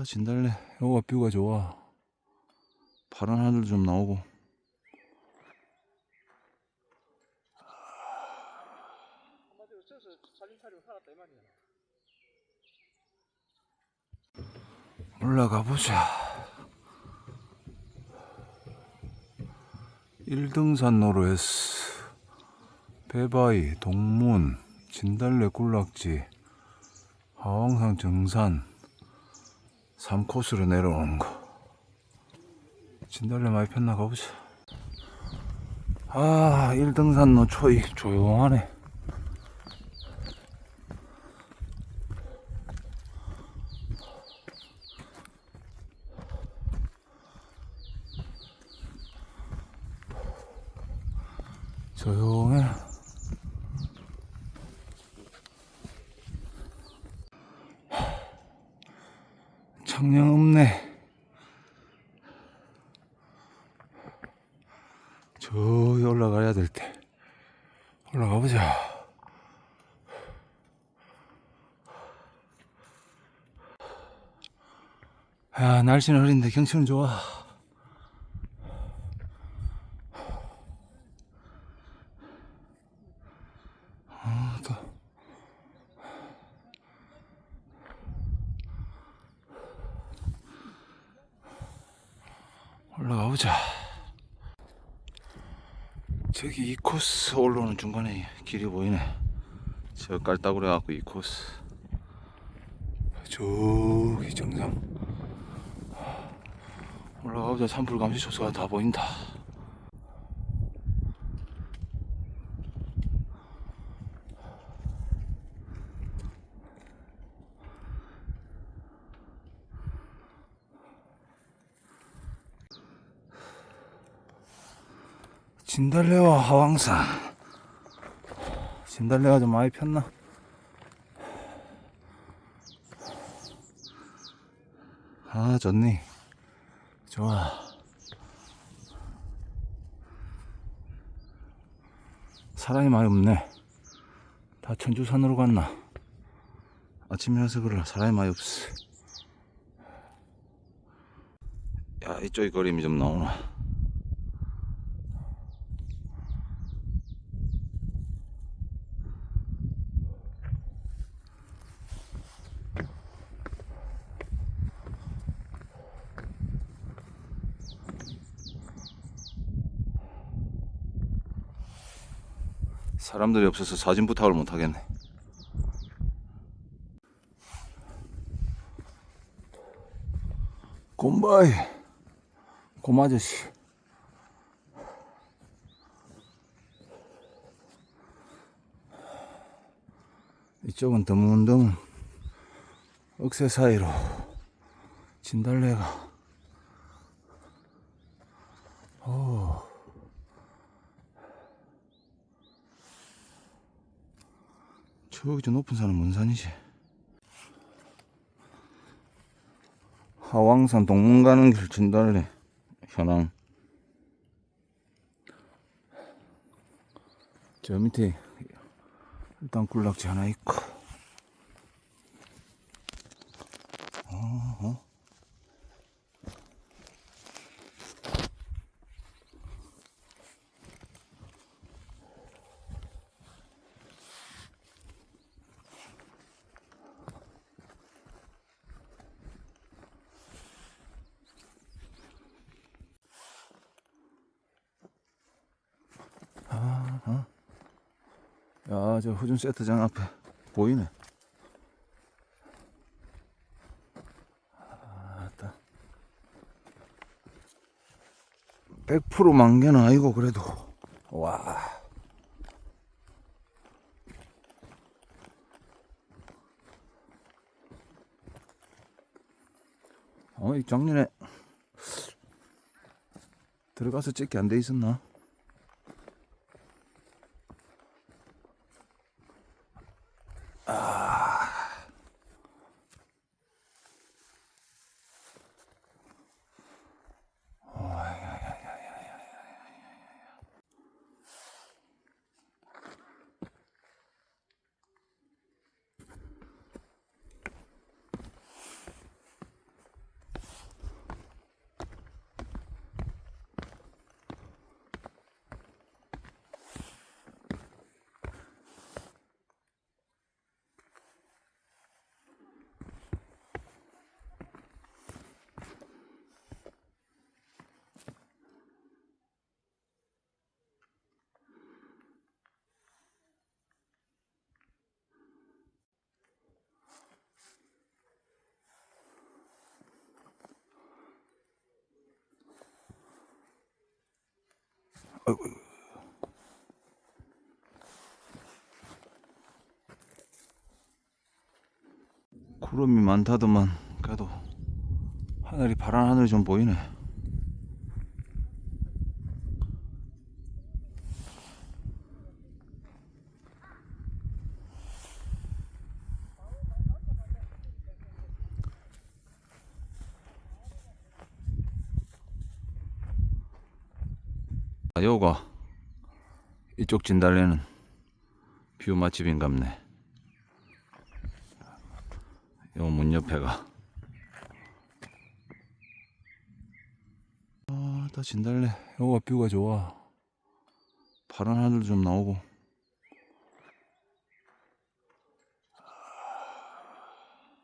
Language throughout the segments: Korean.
좋다 진달래. 여기가 뷰가 좋아. 파란 하늘 좀 나오고. 올라가 보자. 1등산로로 했어 배바위, 동문, 진달래 꿀락지 하왕산 정산 3코스로 내려오는 거. 진달래 많이 폈나 가보자. 아 1등산로 초이 조용하네. 조용해 청량 없네 저기 올라가야 될 때 올라가 보자 아 날씨는 흐린데 경치는 좋아 아, 또. 올라가 보자. 저기 이 코스 올라오는 중간에 길이 보이네. 저 깔따구리 갖고 이 코스. 저기 정상. 올라가 보자. 산불 감시 초소가 다 보인다. 진달래와 하왕산. 진달래가 좀 많이 폈나? 아, 좋네. 좋아. 사람이 많이 없네. 다 천주산으로 갔나? 아침이라서 그래. 사람이 많이 없어. 야, 이쪽에 그림이 좀 나오나? 사람들이 없어서 사진 부탁을 못 하겠네. 곰바이, 곰아저씨. 이쪽은 드문드문 억새 사이로 진달래가 저기 저 높은 산은 뭔 산이지? 하왕산 동문 가는 길 진달래 현황 저 밑에 일단 꿀락지 하나 있고 저 후준 세트장 앞에 보이네. 아따. 100% 만개는 아니고 그래도 와. 어, 이 작년에 들어가서 찍기 안 돼 있었나? Uh, 구름이 많다더만 그래도 하늘이 파란 하늘이 좀 보이네. 아, 요가 이쪽 진달래는 뷰 맛집인갑네. 요 문 옆에가 아, 다 진달래. 요가 뷰가 좋아. 파란 하늘도 좀 나오고.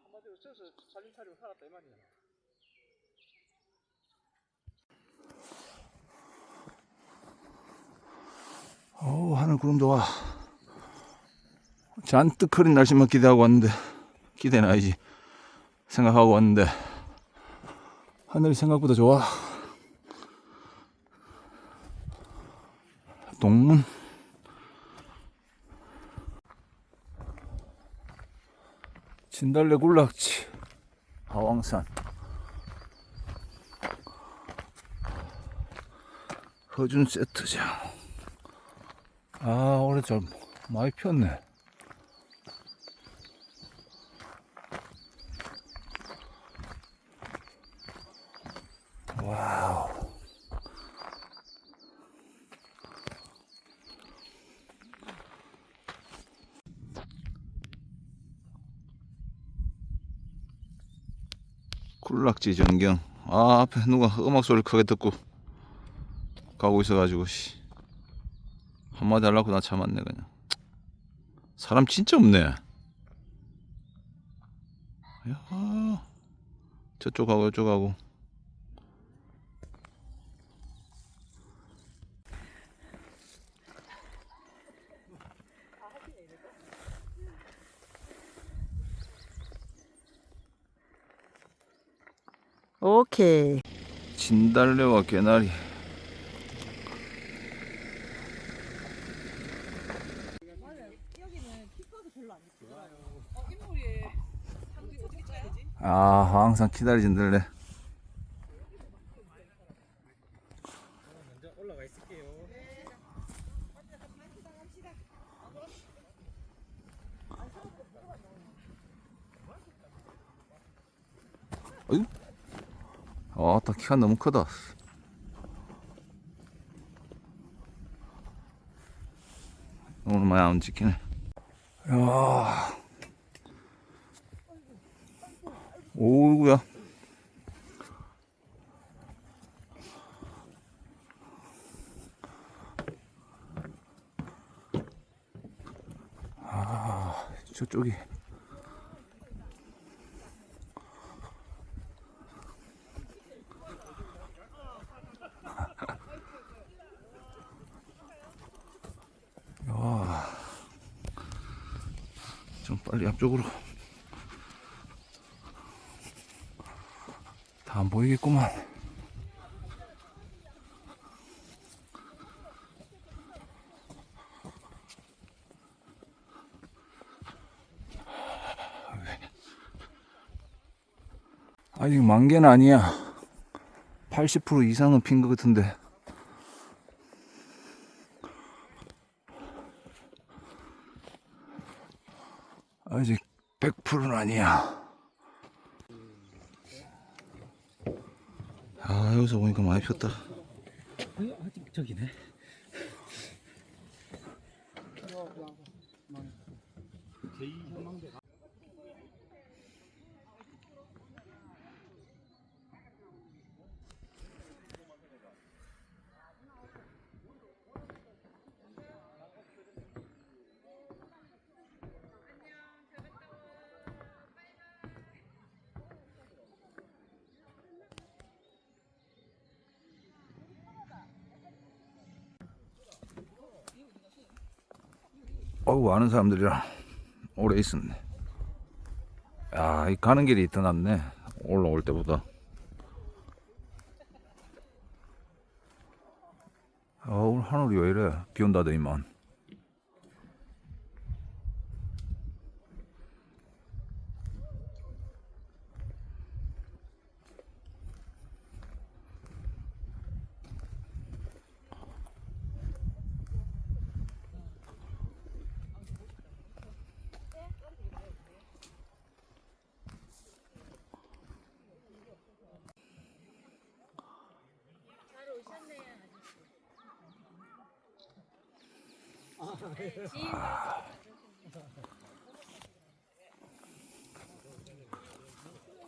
한마디로 저서 살림 차리고 살았다 이 말이야. 어우, 하늘 구름 좋아. 잔뜩 흐린 날씨만 기대하고 왔는데, 기대는 아니지. 생각하고 왔는데, 하늘이 생각보다 좋아. 동문. 진달래 굴락지. 하왕산. 허준 세트장. 아, 올해 좀 많이 피었네. 와우. 굴락지 전경. 아, 앞에 누가 음악 소리 크게 듣고 가고 있어가지고, 씨. 한마디 하려고 나 참았네 그냥. 사람 진짜 없네. 야 저쪽하고 이쪽하고. 오케이. 진달래와 개나리 아 항상 기다리진들래. 어이? 아따 키가 너무 크다 오늘 많이 안 찍히네 야 오구야. 아 저쪽이. 좀 빨리 앞쪽으로 안 보이겠구만. 아직 만개는 아니야. 80% 이상은 핀 것 같은데. 아직 100%는 아니야. 아, 여기서 보니까 많이 폈다. 아직 저기네. 어우, 아는 사람들이랑 오래 있었네. 야, 이 가는 길이 더 낫네. 올라올 때보다. 어우, 하늘이 왜 이래? 비 온다더니만.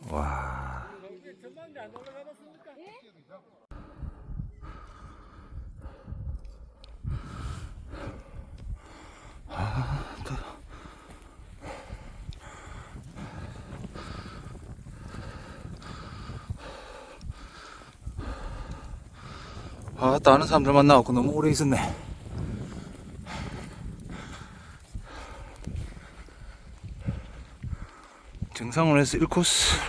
와. 올라가 봤습니까? 아, 다른 사람들 만나갖고 너무 오래 있었네. 정상원에서 1코스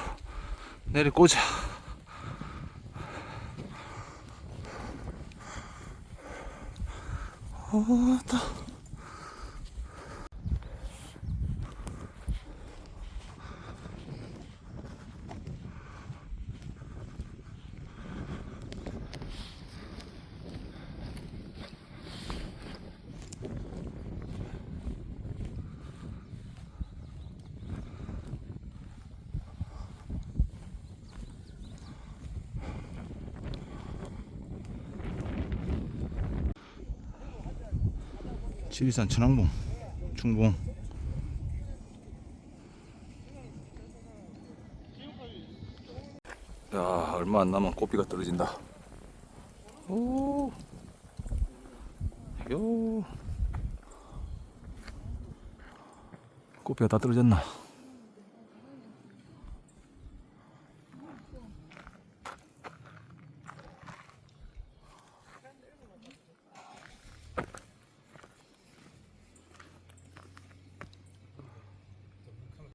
내리꽂아. 어, 따. 지리산 천왕봉 중봉. 야 얼마 안 남아 꽃비가 떨어진다. 오. 요. 꽃비가 다 떨어졌나